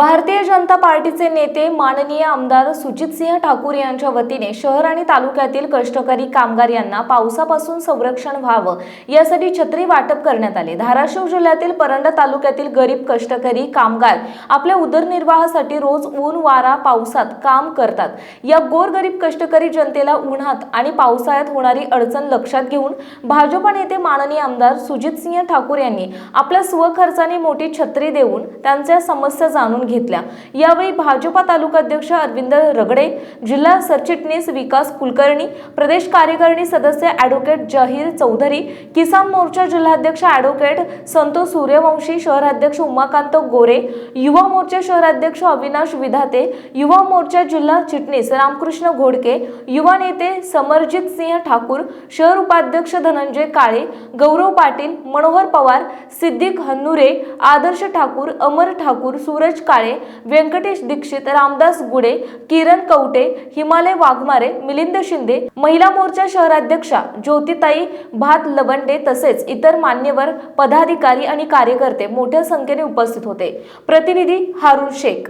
भारतीय जनता पार्टीचे नेते माननीय आमदार सुजितसिंह ठाकूर यांच्या वतीने शहर आणि तालुक्यातील कष्टकरी कामगार यांना पावसापासून संरक्षण व्हावं यासाठी छत्री वाटप करण्यात आले. धाराशिव जिल्ह्यातील परंडा तालुक्यातील गरीब कष्टकरी कामगार आपल्या उदरनिर्वाहासाठी रोज ऊन वारा पावसात काम करतात. या गोरगरीब कष्टकरी जनतेला उन्हात आणि पावसाळ्यात होणारी अडचण लक्षात घेऊन भाजपा नेते माननीय आमदार सुजितसिंह ठाकूर यांनी आपल्या स्वखर्चाने मोठी छत्री देऊन त्यांच्या समस्या जाणून घेतल्या. यावेळी भाजपा तालुकाध्यक्ष अरविंद रगडे जिल्हा सरचिटणीस विकास कुलकर्णी प्रदेश कार्यकारिणी सदस्य ॲडव्होकेट जहीर चौधरी किसान मोर्चा जिल्हाध्यक्ष ॲडव्होकेट संतोष सूर्यवंशी शहराध्यक्ष उमाकांत गोरे युवा मोर्चा शहराध्यक्ष अविनाश विधाते युवा मोर्चा जिल्हा चिटणीस रामकृष्ण घोडके युवा नेते समरजित सिंह ठाकूर शहर उपाध्यक्ष धनंजय काळे गौरव पाटील मनोहर पवार सिद्दीक हन्नुरे आदर्श ठाकूर अमर ठाकूर सूरज काळे व्यंकटेश दीक्षित रामदास गुडे किरण कवटे हिमालय वाघमारे मिलिंद शिंदे महिला मोर्चा शहराध्यक्षा ज्योतिताई भात लवंडे तसेच इतर मान्यवर पदाधिकारी आणि कार्यकर्ते मोठ्या संख्येने उपस्थित होते. प्रतिनिधी हारून शेख.